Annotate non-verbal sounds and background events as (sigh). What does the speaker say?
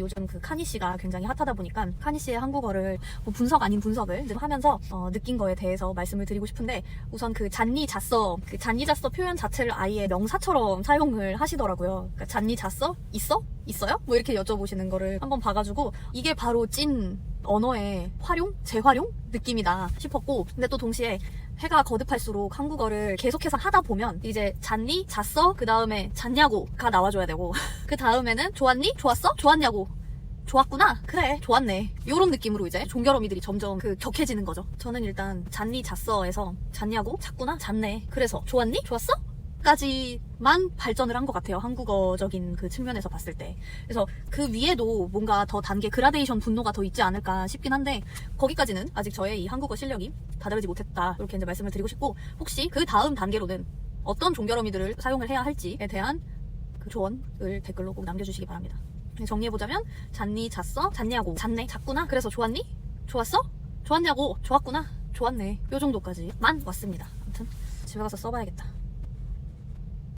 요즘 그 카니 씨가 굉장히 핫하다 보니까 카니 씨의 한국어를 뭐 분석 아닌 분석을 좀 하면서 어, 느낀 거에 대해서 말씀을 드리고 싶은데 우선 그 잔니 잤어 그 잔니 잤어 표현 자체를 아예 명사처럼 사용을 하시더라고요. 그러니까 잔니 잤어 있어 있어요? 뭐 이렇게 여쭤보시는 거를 한번 봐가지고 이게 바로 찐 언어의 활용 재활용 느낌이다 싶었고 근데 또 동시에 해가 거듭할수록 한국어를 계속해서 하다 보면 이제 잤니? 잤어? 그 다음에 잤냐고?가 나와줘야 되고 (laughs) 그 다음에는 좋았니? 좋았어? 좋았냐고? 좋았구나? 그래 좋았네 요런 느낌으로 이제 종결어미들이 점점 그 격해지는 거죠 저는 일단 잤니? 잤어에서 잤냐고? 잤구나? 잤네 그래서 좋았니? 좋았어? 까지만 발전을 한 것 같아요. 한국어적인 그 측면에서 봤을 때. 그래서 그 위에도 뭔가 더 단계 그라데이션 분노가 더 있지 않을까 싶긴 한데 거기까지는 아직 저의 이 한국어 실력이 다다르지 못했다. 이렇게 이제 말씀을 드리고 싶고 혹시 그 다음 단계로는 어떤 종결어미들을 사용을 해야 할지에 대한 그 조언을 댓글로 꼭 남겨주시기 바랍니다. 정리해보자면 잤니? 잤어? 잤냐고? 잤네? 잤구나? 그래서 좋았니? 좋았어? 좋았냐고? 좋았구나? 좋았네. 요 정도까지만 왔습니다. 아무튼 집에 가서 써봐야겠다.